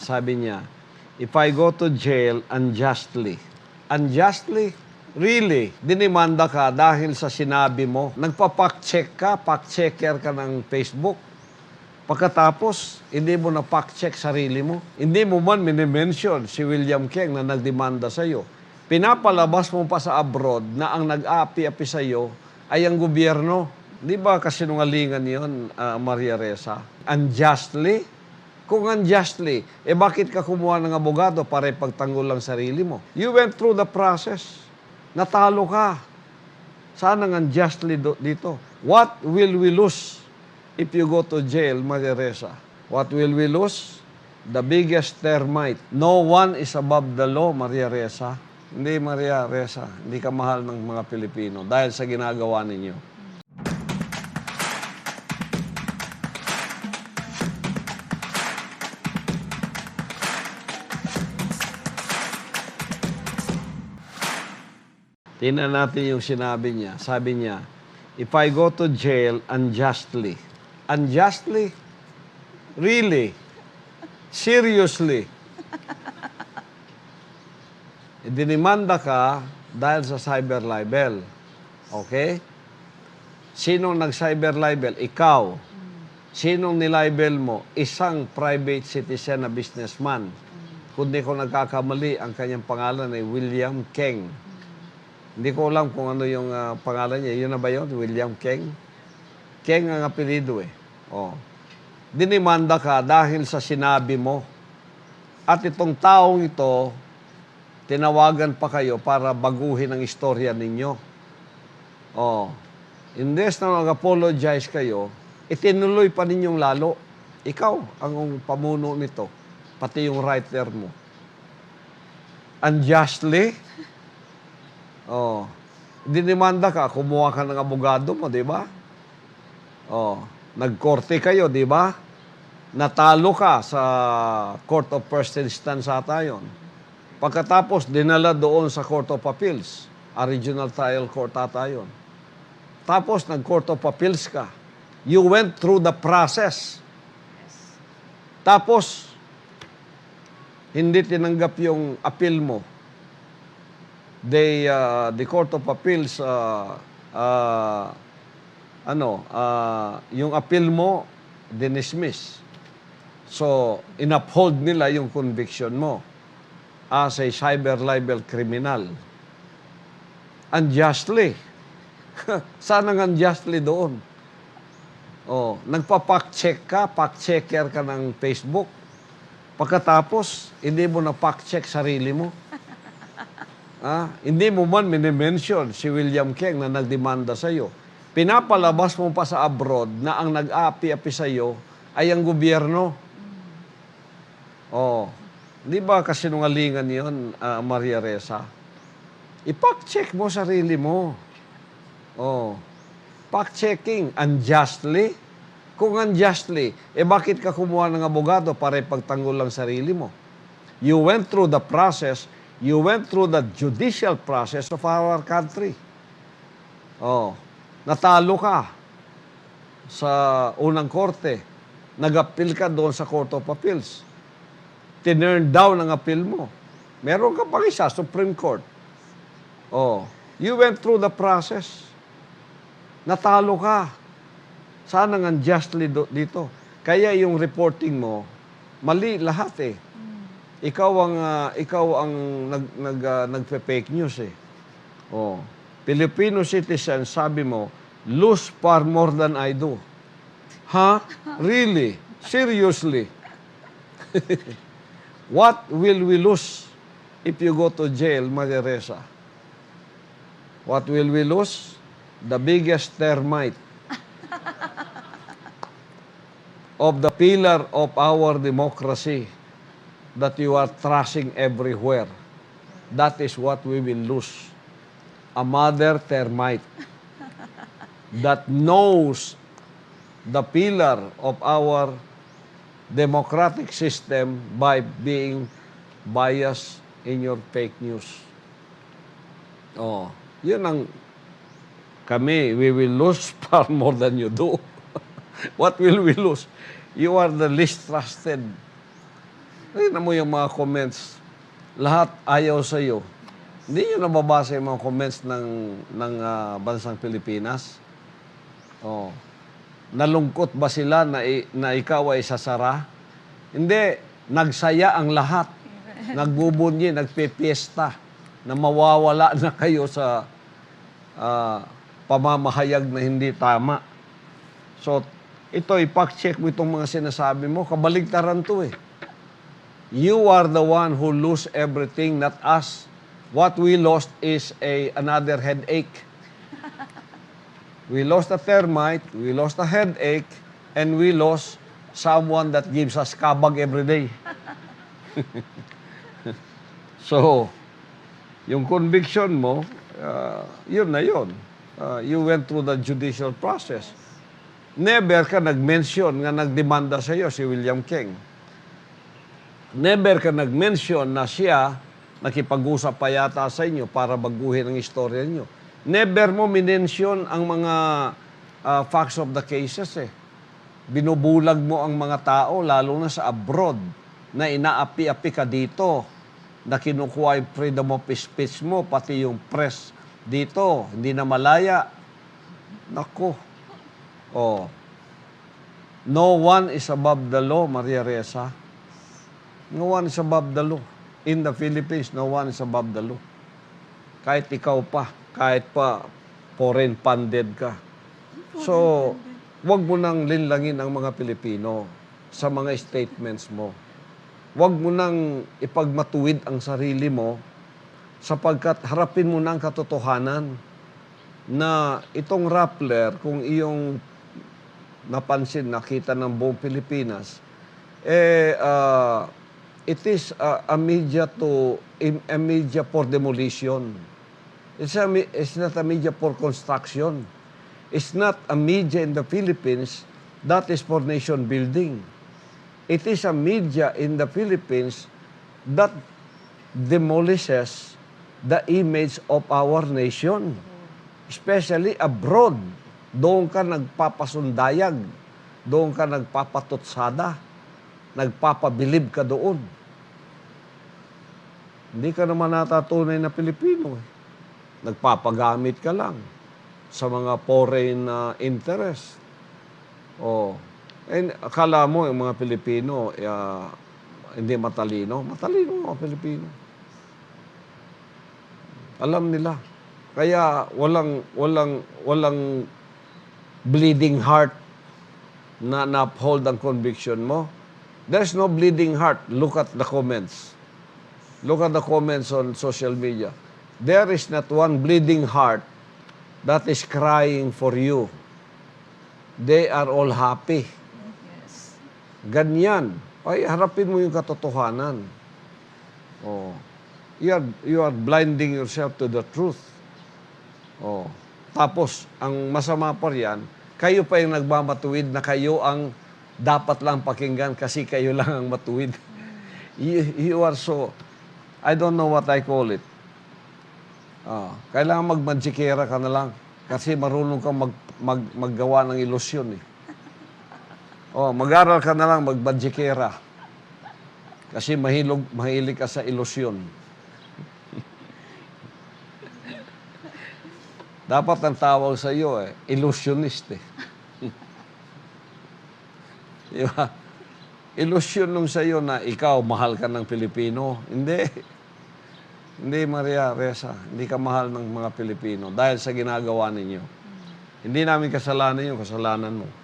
Sabi niya, if I go to jail unjustly, unjustly? Really? Dinimanda ka dahil sa sinabi mo. Nagpa-fact-check ka, fact-checker ka ng Facebook. Pagkatapos, hindi mo na fact-check sarili mo. Hindi mo man minimension si William Keng na nagdemanda sa'yo. Pinapalabas mo pa sa abroad na ang nag-aapi-api sa'yo ay ang gobyerno. Di ba kasinungalingan yun, ah, Maria Reza? Unjustly? Kung unjustly, eh bakit ka kumuha ng abogado para ipagtanggol lang sarili mo? You went through the process. Natalo ka. Sana ng unjustly dito. What will we lose if you go to jail, Maria Reza? What will we lose? The biggest termite. No one is above the law, Maria Reza. Hindi, Maria Reza. Hindi ka mahal ng mga Pilipino dahil sa ginagawa ninyo. Tingnan natin yung sinabi niya. Sabi niya, if I go to jail unjustly, unjustly? Really? Seriously? Dinimanda ka dahil sa cyber libel. Okay? Sinong nag-cyber libel? Ikaw. Sinong nilibel mo? Isang private citizen na businessman. Kundi ko nagkakamali, ang kanyang pangalan ay William Keng. Hindi ko alam kung ano yung ah, pangalan niya. Yun na ba yun? William Keng? Keng ang apelido eh. Oh. Dinimanda ka dahil sa sinabi mo. At itong taong ito, tinawagan pa kayo para baguhin ang istorya ninyo. Oh. Indes na mag-apologize kayo, itinuloy pa ninyong lalo. Ikaw ang pamuno nito, pati yung writer mo. Unjustly, Oh. Dinimanda ka, kumuha ka ng abogado mo, di ba? Oh. Nagkorte kayo, di ba? Natalo ka sa Court of First Instance ata yun. Pagkatapos, dinala doon sa Court of Appeals. A regional trial court ata yun. Tapos, nag-Court of Appeals ka. You went through the process. Tapos, hindi tinanggap yung appeal mo they uh, the Court of Appeals uh, uh, ano uh, yung appeal mo dinismiss. So inuphold nila yung conviction mo as a cyber libel criminal. Unjustly. Sana nga unjustly doon. Oh, nagpa-fact check ka, fact checker ka ng Facebook. Pagkatapos, hindi mo na fact check sarili mo. Ah, hindi mo man minimension si William Keng na nagdemanda sa iyo. Pinapalabas mo pa sa abroad na ang nag-aapi-api sa iyo ay ang gobyerno. Oh, di ba kasinungalingan yun, ah, Maria Reza? I-fact-check mo sarili mo. Oh, fact-checking unjustly. Kung unjustly, eh bakit ka kumuha ng abogado para ipagtanggol lang sarili mo? You went through the process You went through the judicial process of our country. Oh, natalo ka sa unang korte. Nag-appeal ka doon sa Court of Appeals. Tinurn down ang appeal mo. Meron ka pang isa, Supreme Court. Oh, you went through the process. Natalo ka. Sana nga unjustly do- dito. Kaya yung reporting mo, mali lahat eh ikaw ang ah, ikaw ang nag nag ah, nagpe-fake news eh. Oh. Filipino citizen, sabi mo, lose far more than I do. Ha? Really? Seriously? What will we lose if you go to jail, Maria Reza? What will we lose? The biggest termite of the pillar of our democracy that you are trashing everywhere. That is what we will lose. A mother termite that knows the pillar of our democratic system by being biased in your fake news. Oh, yun ang kami, we will lose far more than you do. what will we lose? You are the least trusted Tingnan mo yung mga comments. Lahat ayaw sa iyo. Hindi nyo nababasa yung mga comments ng, ng ah, bansang Pilipinas? Oh. Nalungkot ba sila na, i- na ikaw ay sasara? Hindi. Nagsaya ang lahat. Nagbubunyi, nagpipiesta na mawawala na kayo sa ah, pamamahayag na hindi tama. So, ito, ipak-check mo itong mga sinasabi mo. Kabaligtaran to eh. You are the one who lose everything, not us. What we lost is a another headache. We lost a termite, we lost a headache, and we lost someone that gives us kabag every day. so, yung conviction mo, uh, yun na yun. Uh, you went through the judicial process. Never ka nag-mention nga nagdemanda sa iyo si William King. Never ka nag-mention na siya nakipag-usap pa yata sa inyo para baguhin ang istorya niyo. Never mo minention ang mga ah, facts of the cases eh. Binubulag mo ang mga tao, lalo na sa abroad, na inaapi-api ka dito, na kinukuha yung freedom of speech mo, pati yung press dito, hindi na malaya. Nako. Oh. No one is above the law, Maria Reza. No one is above the law. In the Philippines, no one is above the law. Kahit ikaw pa, kahit pa foreign funded ka. So, wag mo nang linlangin ang mga Pilipino sa mga statements mo. Wag mo nang ipagmatuwid ang sarili mo sapagkat harapin mo na ang katotohanan na itong Rappler, kung iyong napansin, nakita ng buong Pilipinas, eh, ah, it is a, a media to, a media for demolition. It's, a, it's not a media for construction. It's not a media in the Philippines that is for nation building. It is a media in the Philippines that demolishes the image of our nation. Especially abroad. Doon ka nagpapasundayag. Doon ka nagpapatutsada. Nagpapabilib ka doon. Hindi ka naman natatunay na Pilipino. Eh. Nagpapagamit ka lang sa mga foreign uh, interest. Oh. And akala mo yung mga Pilipino uh, hindi matalino. Matalino mga Pilipino. Alam nila. Kaya walang walang walang bleeding heart na na-uphold ang conviction mo. There's no bleeding heart. Look at the comments. Look at the comments on social media. There is not one bleeding heart that is crying for you. They are all happy. Yes. Ganyan. Ay, harapin mo yung katotohanan. Oh. You are, you are blinding yourself to the truth. Oh. Tapos, ang masama pa riyan, kayo pa yung nagmamatuwid na kayo ang dapat lang pakinggan kasi kayo lang ang matuwid. you, you are so, I don't know what I call it. Ah, kailangan magmagikera ka na lang kasi marunong kang mag, mag, maggawa ng ilusyon eh. Oh, mag-aral ka na lang magbadjikera. Kasi mahilog, mahilig ka sa ilusyon. Dapat ang tawag sa iyo eh, illusionist eh. Di ba? Ilusyon nung sa iyo na ikaw mahal ka ng Pilipino. Hindi. Hindi, Maria Reza. Hindi ka mahal ng mga Pilipino dahil sa ginagawa ninyo. Hindi namin kasalanan yung kasalanan mo.